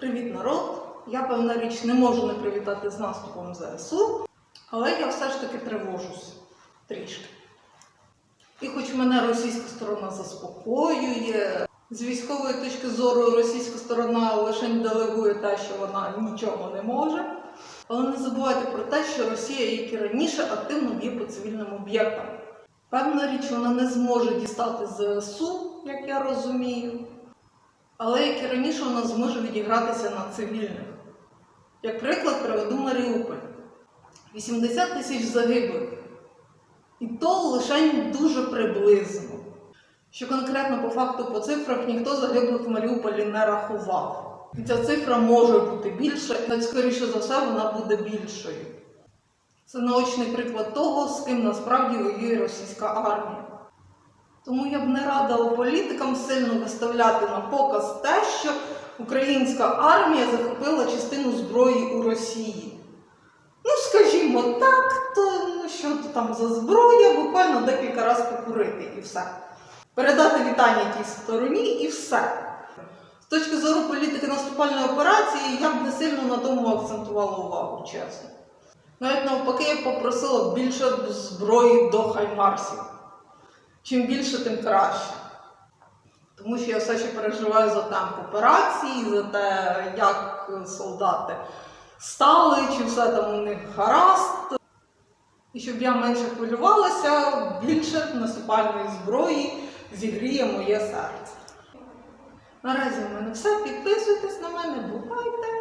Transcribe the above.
Привіт, народ! Я певна річ не можу не привітати з наступом ЗСУ, але я все ж таки тривожусь трішки. І хоч мене російська сторона заспокоює, з військової точки зору російська сторона лише делегує те, що вона нічого не може. Але не забувайте про те, що Росія, як і раніше, активно б'є по цивільним об'єктам. Певна річ, вона не зможе дістати ЗСУ, як я розумію. Але як і раніше вона зможе відігратися на цивільних. Як приклад, приведу Маріуполь. 80 тисяч загиблих. І то лише дуже приблизно. Що конкретно по факту по цифрах ніхто загиблих в Маріуполі не рахував. І ця цифра може бути більша, і скоріше за все вона буде більшою. Це наочний приклад того, з ким насправді воює російська армія. Тому я б не радила політикам сильно виставляти на показ те, що українська армія захопила частину зброї у Росії. Ну, скажімо так, то ну, що то там за зброя, буквально декілька разів покурити і все. Передати вітання тій стороні і все. З точки зору політики наступальної операції, я б не сильно на тому акцентувала увагу, чесно. Навіть навпаки, я б попросила більше зброї до хаймарсів. Чим більше, тим краще. Тому що я все ще переживаю за темп операції, за те, як солдати стали, чи все там у них гаразд. І щоб я менше хвилювалася, більше наступальної зброї зігріє моє серце. Наразі в мене все. Підписуйтесь на мене, бувайте!